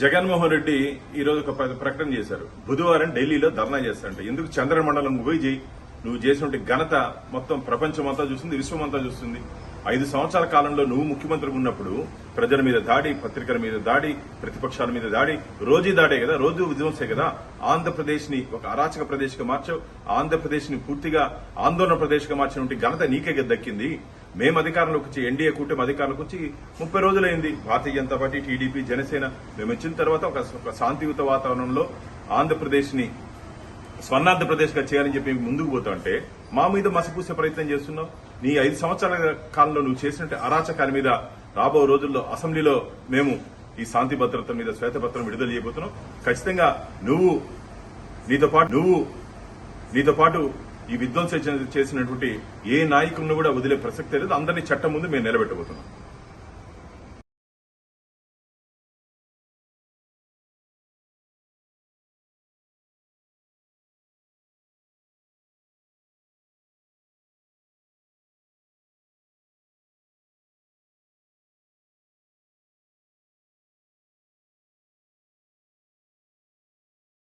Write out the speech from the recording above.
జగన్మోహన్ రెడ్డి ఈ రోజు ఒక ప్రకటన చేశారు. బుధవారం ఢిల్లీలో ధర్నా చేస్తారంట. ఎందుకు చంద్రమండలం పోయి చేయి నువ్వు చేసినటువంటి ఘనత మొత్తం ప్రపంచం అంతా చూస్తుంది విశ్వమంతా చూస్తుంది. ఐదు సంవత్సరాల కాలంలో నువ్వు ముఖ్యమంత్రి ఉన్నప్పుడు ప్రజల మీద దాడి పత్రికల మీద దాడి ప్రతిపక్షాల మీద దాడి రోజీ దాడే కదా రోజు విధ్వంసే కదా? ఆంధ్రప్రదేశ్ని ఒక అరాచక ప్రదేశ్గా మార్చావు ఆంధ్రప్రదేశ్ని పూర్తిగా ఆందోళన ప్రదేశ్గా మార్చినటువంటి ఘనత నీకే దక్కింది. మేము అధికారంలోకి వచ్చి ఎన్డీఏ కూటమి అధికారంలోకి వచ్చి ముప్పై రోజులైంది. భారతీయ జనతా పార్టీ టీడీపీ జనసేన మేము వచ్చిన తర్వాత ఒక శాంతియుత వాతావరణంలో ఆంధ్రప్రదేశ్ని స్వర్ణాంధ్రప్రదేశ్గా చేయాలని చెప్పి ముందుకు పోతా అంటే మా మీద మసిపూసే ప్రయత్నం చేస్తున్నాం నీ ఐదు సంవత్సరాల కాలంలో నువ్వు చేసినట్టు అరాచకాల మీద రాబో రోజుల్లో అసెంబ్లీలో మేము ఈ శాంతి భద్రత మీద శ్వేతపత్రం విడుదల చేయబోతున్నాం. ఖచ్చితంగా నువ్వు నీతో పాటు నువ్వు నీతో పాటు ఈ విధ్వంసం చేసినటువంటి ఏ నాయకుడిని కూడా వదిలే ప్రసక్తే లేదు. అందరినీ చట్టం ముందు మేము నిలబెట్టబోతున్నాం.